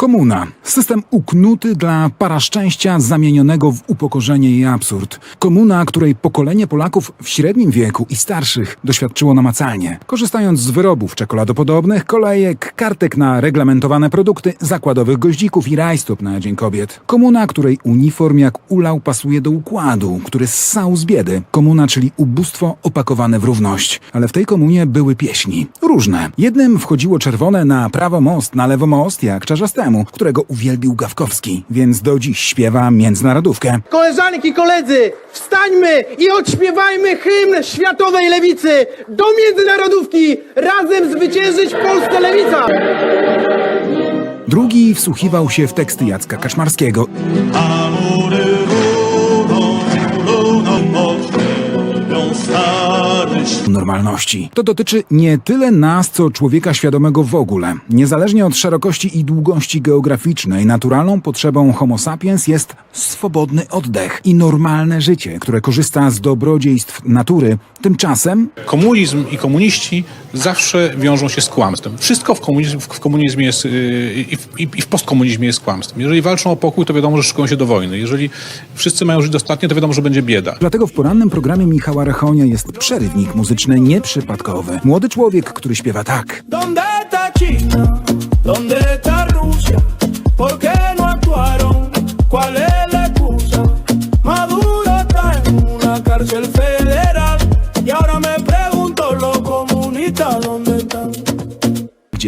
Komuna. System uknuty dla paraszczęścia zamienionego w upokorzenie i absurd. Komuna, której pokolenie Polaków w średnim wieku i starszych doświadczyło namacalnie. Korzystając z wyrobów czekoladopodobnych, kolejek, kartek na reglamentowane produkty, zakładowych goździków i rajstop na Dzień Kobiet. Komuna, której uniform jak ulał pasuje do układu, który ssał z biedy. Komuna, czyli ubóstwo opakowane w równość. Ale w tej komunie były pieśni. Różne. Jednym wchodziło czerwone na prawo most, na lewo most, jak czarzastemu, którego uwielbił Gawkowski, więc do dziś śpiewa międzynarodówkę. Koleżanki i koledzy, wstańmy i odśpiewajmy hymn światowej lewicy do międzynarodówki! Razem zwyciężyć Polskę lewica! Drugi wsłuchiwał się w teksty Jacka Kaszmarskiego Amury normalności. To dotyczy nie tyle nas, co człowieka świadomego w ogóle. Niezależnie od szerokości i długości geograficznej, naturalną potrzebą Homo sapiens jest swobodny oddech i normalne życie, które korzysta z dobrodziejstw natury. Tymczasem Komunizm i komuniści zawsze wiążą się z kłamstwem. Wszystko w komunizm, w komunizmie jest, yy, i, w, i, i w postkomunizmie jest kłamstwem. Jeżeli walczą o pokój, to wiadomo, że szykują się do wojny. Jeżeli wszyscy mają żyć dostatnio, to wiadomo, że będzie bieda. Dlatego w porannym programie Michała Rachonia jest przerywnik muzyczny nieprzypadkowy. Młody człowiek, który śpiewa tak. ¿Dónde está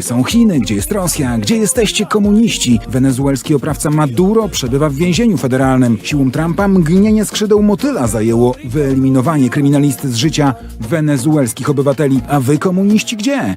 Gdzie są Chiny, gdzie jest Rosja, gdzie jesteście komuniści? Wenezuelski oprawca Maduro przebywa w więzieniu federalnym. Siłą Trumpa mgnienie skrzydeł motyla zajęło wyeliminowanie kryminalisty z życia wenezuelskich obywateli. A wy komuniści gdzie?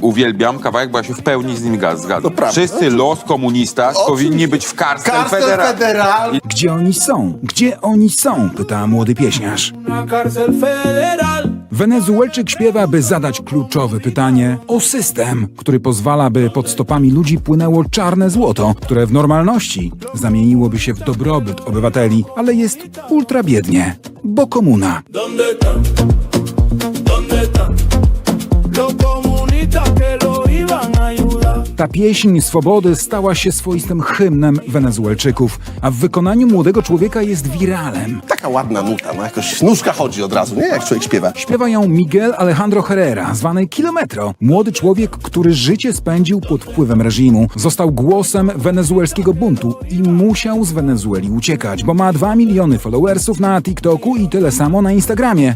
Uwielbiam kawałek, bo ja się w pełni z nim gaz- zgadzam. Wszyscy los komunista powinni być w Karstel Karstel Federal. Federal. Gdzie oni są? Gdzie oni są? Pyta młody pieśniarz. Una cárcel federal. Wenezuelczyk śpiewa, by zadać kluczowe pytanie o system, który pozwala, by pod stopami ludzi płynęło czarne złoto, które w normalności zamieniłoby się w dobrobyt obywateli, ale jest ultra biednie, bo komuna. ¿Dónde están? ¿Dónde están? Ta pieśń swobody stała się swoistym hymnem Wenezuelczyków, a w wykonaniu młodego człowieka jest wiralem. Taka ładna nuta, no jakoś nóżka chodzi od razu, nie? Jak człowiek śpiewa. Śpiewa ją Miguel Alejandro Herrera, zwany Kilometro. Młody człowiek, który życie spędził pod wpływem reżimu. Został głosem wenezuelskiego buntu i musiał z Wenezueli uciekać, bo ma 2 miliony followersów na TikToku i tyle samo na Instagramie.